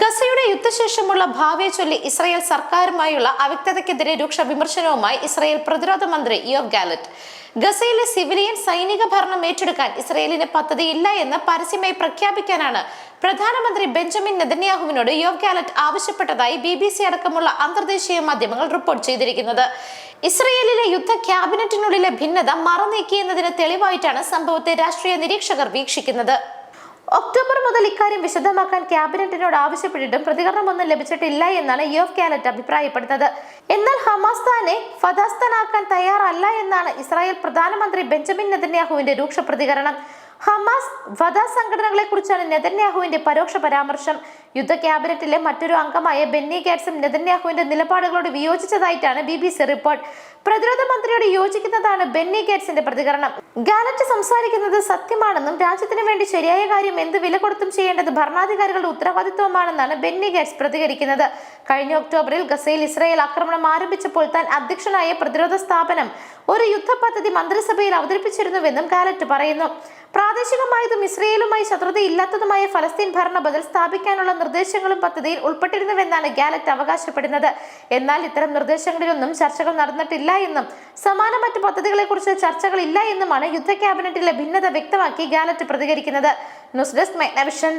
ഗസയുടെ യുദ്ധശേഷമുള്ള ഭാവിയെ ചൊല്ലി ഇസ്രായേൽ സർക്കാരുമായുള്ള അവ്യക്തതയ്ക്കെതിരെ രൂക്ഷ വിമർശനവുമായി ഇസ്രായേൽ പ്രതിരോധ മന്ത്രി യോവ് ഗാലറ്റ്. ഗസയിലെ സിവിലിയൻ സൈനിക ഭരണം ഏറ്റെടുക്കാൻ ഇസ്രായേലിന് പദ്ധതിയില്ല എന്ന് പരസ്യമായി പ്രഖ്യാപിക്കാനാണ് പ്രധാനമന്ത്രി ബെഞ്ചമിൻ നെതന്യാഹുവിനോട് യോവ് ഗാലറ്റ് ആവശ്യപ്പെട്ടതായി ബി ബി സി അടക്കമുള്ള അന്തർദേശീയ മാധ്യമങ്ങൾ റിപ്പോർട്ട് ചെയ്തിരിക്കുന്നത്. ഇസ്രയേലിലെ യുദ്ധ ക്യാബിനറ്റിനുള്ളിലെ ഭിന്നത മറനീക്കിയെന്നതിന് തെളിവായിട്ടാണ് സംഭവത്തെ രാഷ്ട്രീയ നിരീക്ഷകർ വീക്ഷിക്കുന്നത്. ഒക്ടോബർ മുതൽ ഇക്കാര്യം വിശദമാക്കാൻ ക്യാബിനറ്റിനോട് ആവശ്യപ്പെട്ടിട്ടും പ്രതികരണമൊന്നും ലഭിച്ചിട്ടില്ല എന്നാണ് യോഫ് കാലറ്റ് അഭിപ്രായപ്പെടുന്നത്. എന്നാൽ ഹമാസ് താനെ ഫദാസ്തനാക്കാൻ തയ്യാറല്ല എന്നാണ് ഇസ്രായേൽ പ്രധാനമന്ത്രി ബെഞ്ചമിൻ നെതന്യാഹുവിന്റെ രൂക്ഷ പ്രതികരണം. ഹമാസ് വധ സംഘടനകളെ കുറിച്ചാണ് നെതന്യാഹുവിന്റെ പരോക്ഷ പരാമർശം. യുദ്ധ ക്യാബിനറ്റിലെ മറ്റൊരു അംഗമായ ബെന്നി ഗാറ്റ്സും നെതന്യാഹുവിന്റെ നിലപാടുകളോട് വിയോജിച്ചതായിട്ടാണ് ബി ബി സി റിപ്പോർട്ട്. പ്രതിരോധ മന്ത്രിയോട് യോജിക്കുന്നതാണ് ബെന്നി ഗേറ്റ്സിന്റെ പ്രതികരണം. ഗാലറ്റ് സംസാരിക്കുന്നത് സത്യമാണെന്നും രാജ്യത്തിന് വേണ്ടി ശരിയായ കാര്യം എന്ത് വില കൊടുത്തും ചെയ്യേണ്ടത് ഭരണാധികാരികളുടെ ഉത്തരവാദിത്വമാണെന്നാണ് ബെന്നി ഗേറ്റ്സ് പ്രതികരിക്കുന്നത്. കഴിഞ്ഞ ഒക്ടോബറിൽ ഗസയിൽ ഇസ്രായേൽ ആക്രമണം ആരംഭിച്ചപ്പോൾ താൻ അധ്യക്ഷനായ പ്രതിരോധ സ്ഥാപനം ഒരു യുദ്ധ പദ്ധതി മന്ത്രിസഭയിൽ അവതരിപ്പിച്ചിരുന്നുവെന്നും ഗാലറ്റ് പറയുന്നു. പ്രാദേശികമായതും ഇസ്രയേലുമായി ശത്രുതയില്ലാത്തതുമായ ഫലസ്തീൻ ഭരണ ബദൽ സ്ഥാപിക്കാനുള്ള നിർദ്ദേശങ്ങളും പദ്ധതിയിൽ ഉൾപ്പെട്ടിരുന്നുവെന്നാണ് ഗാലറ്റ് അവകാശപ്പെടുന്നത്. എന്നാൽ ഇത്തരം നിർദ്ദേശങ്ങളിലൊന്നും ചർച്ചകൾ നടന്നിട്ടില്ല എന്നും സമാന മറ്റ് പദ്ധതികളെക്കുറിച്ച് ചർച്ചകൾ ഇല്ല എന്നുമാണ് യുദ്ധ ക്യാബിനറ്റിലെ ഭിന്നത വ്യക്തമാക്കി ഗാലറ്റ് പ്രതികരിക്കുന്നത്. News desk മെഗ്നവിഷൻ.